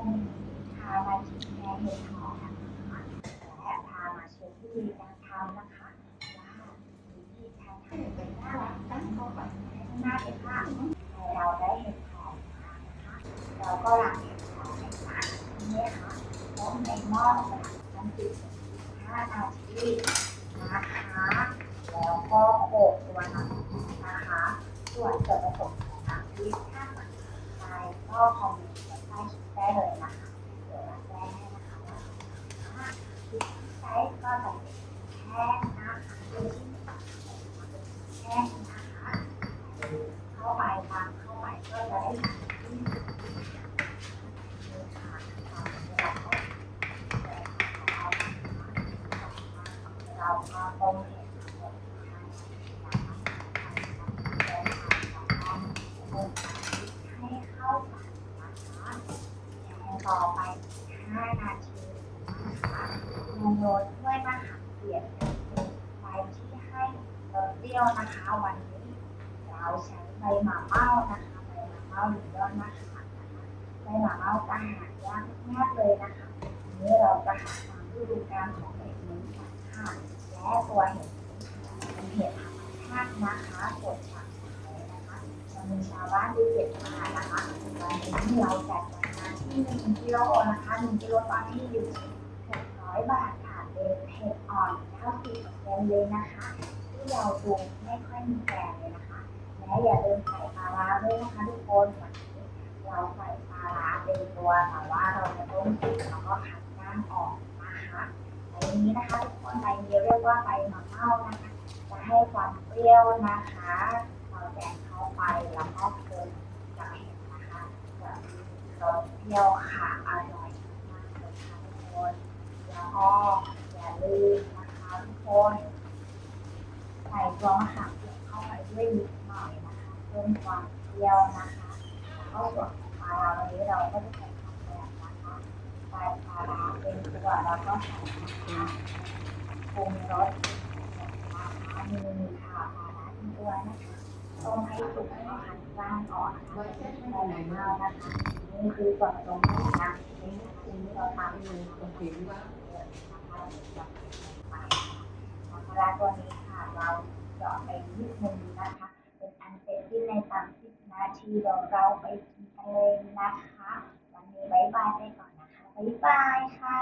วันนี้พามาชิแกงเห็ดหอมนะคะและพามาเช็ควิธีการทำนะคะว่าวิธีการทำเป็นหน้ารักตั้งเข้าไปหน้าเป็นผ้าให้เราได้เห็ดหอมมานะคะเราก็หลังเห็ดหอมให้สาดนี่ค่ะต้มในหม้อนะคะน้ำจืด5นาทีนะคะแล้วก็โขลกตัวน้ำนะคะ ส่วนส่วนผสมของน้ำพริกถ้าสนใจก็คอมเมนต์ใต้คลิป ได้เลยนะคะเดี๋ยวมาแจ้งให้นะคะว่าพริกที่ใช้ก็จะเป็นแห้งนะคะโดยที่ไม่ตัดแห้งนะคะเข้าไปตามเข้าไปก็จะได้ที่นี่ค่ะตามเวลาก็เราก็ต้มเห็ดหมดให้เข้ากันนะคะแล้ว ต่อไป 5 นาทีนะคะลงโรยด้วยมะขามเปียกใบที่ให้รสเปรี้ยวนะคะ วันนี้เราใช้ใบหม่าเม่านะคะใบหม่าเม่าหรือยอดมะขามนะคะใบหม่าเม่าก็หายากมากเลยนะคะอันนี้เราจะหาตามฤดูกาลของเห็ดนี้ค่ะและตัวเห็ดเป็นเห็ดธรรมชาตินะคะสดจากนะคะจะมีชาวบ้านที่เก็บมานะคะวันนี้เราจัด ที่หนึ่งกิโลนะคะหนึ่งกิโลตอนนี้อยู่ที่หกร้อยบาทค่ะเป็นเห็ดอ่อนเก้าสิบเปอร์เซ็นเลยนะคะ ที่เราดูไม่ค่อยมีแกนเลยนะคะ และอย่าลืมใส่ปลาร้าด้วยนะคะทุกคนวันนี้เราใส่ปลาร้าเป็นตัวแต่ว่าเราจะต้มสุกแล้วก็คัดก้างออกนะคะอันนี้นะคะทุกคนใบนี้เรียกว่าใบมะเม่านะคะ จะให้ความเปรี้ยวนะคะเราแกงเข้าไปแล้วก็เพิ่มกับเห็ดนะคะจะมีรส เปรี้ยวค่ะ อร่อยมากเลยค่ะทุกคน แล้วก็อย่าลืมนะคะทุกคนใส่ตัวมะขามเปียกเข้าไปด้วยนิดหน่อยนะคะเพิ่มความเปรี้ยวนะคะแล้วก็ส่วนของปลาร้าวันนี้เราก็จะใส่ทำแบบนะคะใส่ปลาร้าเป็นตัวแล้วก็ใส่นะคะปรุงรสนะคะมีค่ะปลาร้าเป็นตัวนะคะต้มให้สุกแล้วก็หั่นกล้างออกนะคะใส่มะนาวนะคะ นี่คือก่อนตรงน้นี่คือที่เราทำอยู่ตรงนี้ว่านะคะจะไปปลาตัวนี้ค่ะเราจาะไปนิดนึงนะคะ เป็นอันเสร็จที่ในสามสิบนาทีเดี๋ยวเราไปกินกันเลยนะคะ วันนี้บายบายไปก่อนนะคะบายบายค่ะ